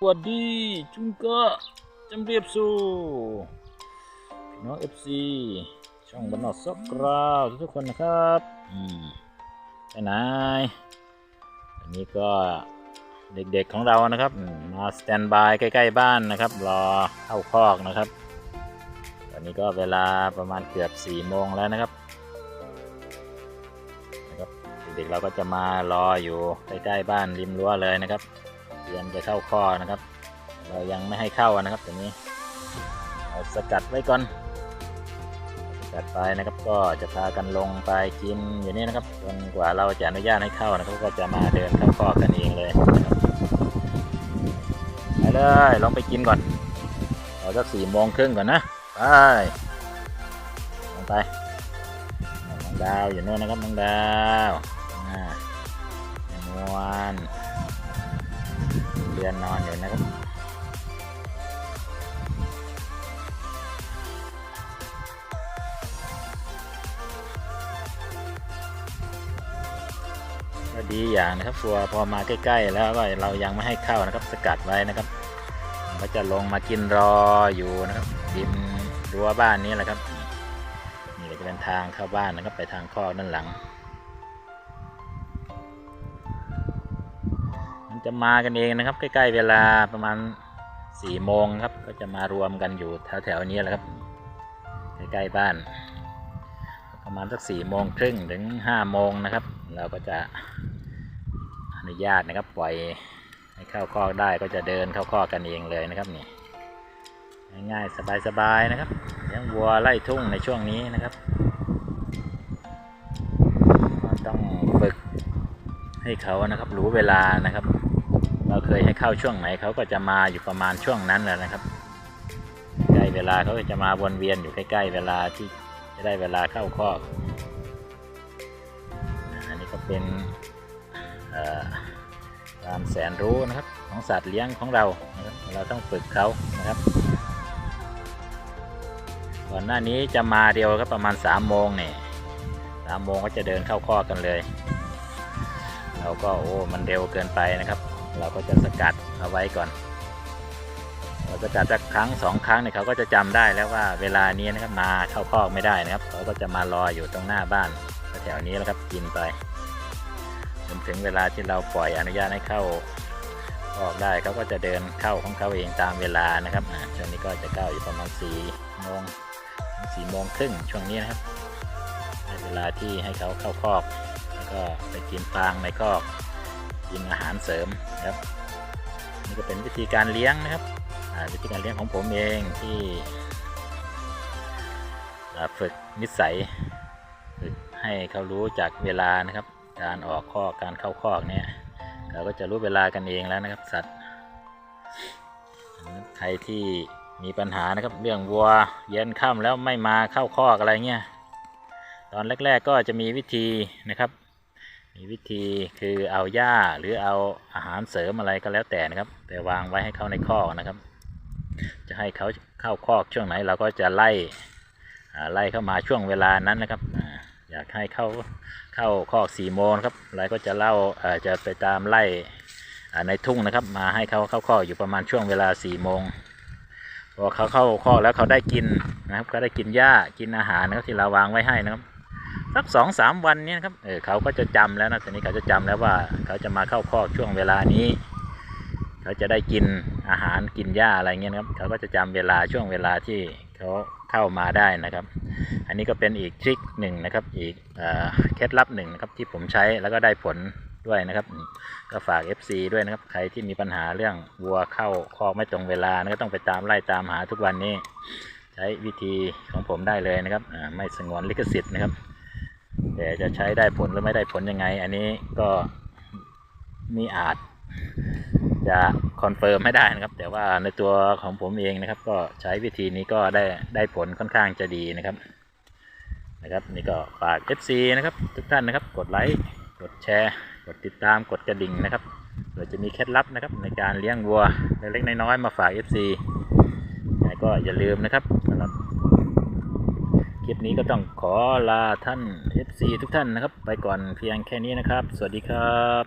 สวัสดีจุงก็จำเรียบสู่พี่น้องเอฟซีช่องบรรณอสกราวทุกคนนะครับไปไหนอันนี้ก็เด็กๆของเรานะครับมมาสแตนบายใกล้ ๆ บ้านนะครับ รอเข้าคอกนะครับ ตอนนี้ก็เวลาประมาณเกือบ4โมงแล้วนะครับนะครับ เด็กๆเราก็จะมารออยู่ใกล้ๆบ้านริมรั้วเลยนะครับ เตรียมจะเข้าข้อนะครับ เรายังไม่ให้เข้านะครับตัวนี้เอาสกัดไว้ก่อนสกัดไปนะครับก็จะพากันลงไปกินอยู่นี่นะครับจนกว่าเราจะอนุญาตให้เข้านะครับก็จะมาเดินเข้าข้อกันเองเลยไปเลยลองไปกินก่อนเราสักสี่โมงครึ่งก่อนนะไปลงไปน้องดาวอยู่โน่นนะครับน้องดาวอ่าแม่นวล เรือนนอนอยู่นะครับก็ดีอย่างนะครับตัวพอมาใกล้ๆ แล้วก็เรายังไม่ให้เข้านะครับ สกัดไว้นะครับ ก็จะลงมากินรออยู่นะครับริมรั้วบ้านนี้แหละครับนี่ก็จะเป็นทางเข้าบ้านนะครับ ไปทางข้อกด้านหลัง มันจะมากันเองนะครับ ใกล้ ๆ เวลาประมาณ4ี่โมงครับ ก็จะมารวมกันอยู่แถวๆนี้แหละครับ ใกล้ ๆ บ้าน ประมาณสักสี่โมงครึ่งถึงห้าโมงนะครับ เราก็จะอนุญาตนะครับปล่อยให้เข้าคอกได้ก็จะเดินเข้าคอกกันเองเลยนะครับนี่ง่ายๆสบายๆนะครับเลี้ยงวัวไล่ทุ่งในช่วงนี้นะครับต้องฝึกให้เขานะครับรู้เวลานะครับ เราเคยให้เข้าช่วงไหนเขาก็จะมาอยู่ประมาณช่วงนั้นแหละนะครับ ใกล้เวลาเขาก็จะมาวนเวียนอยู่ใกล้ ๆ เวลาที่จะได้เวลาเข้าคอกอันนี้ก็เป็นความแสนรู้นะครับของสัตว์เลี้ยงของเรานะครับเราต้องฝึกเขานะครับก่อนหน้านี้จะมาเดียวครับประมาณ3ามโมงเนี่ยสามโมงก็จะเดินเข้าคอกกันเลย เราก็โอ้มันเร็วเกินไปนะครับ เราก็จะสกัดเอาไว้ก่อน เราสกัดสักครั้งสองครั้งเนี่ยเขาก็จะจำได้แล้วว่าเวลานี้นะครับมาเข้าคอกไม่ได้นะครับ เขาก็จะมารออยู่ตรงหน้าบ้านแถวนี้แล้วครับกินไปจนถึงเวลาที่เราปล่อยอนุญาตให้เข้าออกได้เขาก็จะเดินเข้าของเขาเองตามเวลานะครับอ่าช่วงนี้ก็จะเข้าอยู่ประมาณสี่โมงสี่โมงครึ่งช่วงนี้นะครับในเวลาที่ให้เขาเข้าคอก แล้วก็ไปกินฟางในคอก กินอาหารเสริมครับนี่ก็เป็นวิธีการเลี้ยงนะครับวิธีการเลี้ยงของผมเองที่ฝึกนิสัยฝึกให้เขารู้จากเวลานะครับ การออกคอการเข้าคอเนี่ยเขาก็จะรู้เวลากันเองแล้วนะครับ สัตว์ใครที่มีปัญหานะครับเรื่องวัวเย็นค่ำแล้วไม่มาเข้าคออะไรเงี้ยตอนแรก ๆก็จะมีวิธีนะครับ มีวิธีคือเอาหญ้าหรือเอาอาหารเสริมอะไรก็แล้วแต่นะครับ แต่วางไว้ให้เขาในคอกนะครับ จะให้เขาเข้าคอกช่วงไหนเราก็จะไล่ไล่เข้ามาช่วงเวลานั้นนะครับอยากให้เข้าเข้าคอกสี่โมงครับเราก็จะเล่าจะไปตามไล่ในทุ่งนะครับ มาให้เขาเข้าคอกอยู่ประมาณช่วงเวลาสี่โมงพอเขาเข้าคอกแล้วเขาได้กินนะครับเขาได้กินหญ้ากินอาหารนะครับที่เราวางไว้ให้นะครับ สักสองสามวันนี้นะครับ เออเขาก็จะจำแล้วนะทีนี้เขาจะจำแล้วว่า เขาจะมาเข้าคอกช่วงเวลานี้ เขาจะได้กินอาหารกินหญ้าอะไรเงี้ยนะครับ เขาก็จะจำเวลาช่วงเวลาที่เขาเข้ามาได้นะครับ อันนี้ก็เป็นอีกทริคหนึ่งนะครับ อีกเออเคล็ดลับหนึ่งนะครับที่ผมใช้แล้วก็ได้ผลด้วยนะครับ ก็ฝาก FC ด้วยนะครับ ใครที่มีปัญหาเรื่องวัวเข้าคอกไม่ตรงเวลานะก็ต้องไปตามไล่ตามหาทุกวันนี้ ใช้วิธีของผมได้เลยนะครับไม่สงวนลิขสิทธิ์นะครับ แต่จะใช้ได้ผลหรือไม่ได้ผลยังไง อันนี้ก็มีอาจจะคอนเฟิร์มไม่ได้นะครับ แต่ว่าในตัวของผมเองนะครับ ก็ใช้วิธีนี้ก็ได้ได้ผลค่อนข้างจะดีนะครับ นะครับ นี่ก็ฝาก FC นะครับ ทุกท่านนะครับ กดไลค์กดแชร์ กดติดตามกดกระดิ่งนะครับเผื่อจะมีเคล็ดลับนะครับในการเลี้ยงวัวเล็กๆน้อยๆมาฝาก FC ก็อย่าลืมนะครับ คลิปนี้ก็ต้องขอลาท่าน FC ทุกท่านนะครับ ไปก่อนเพียงแค่นี้นะครับ สวัสดีครับ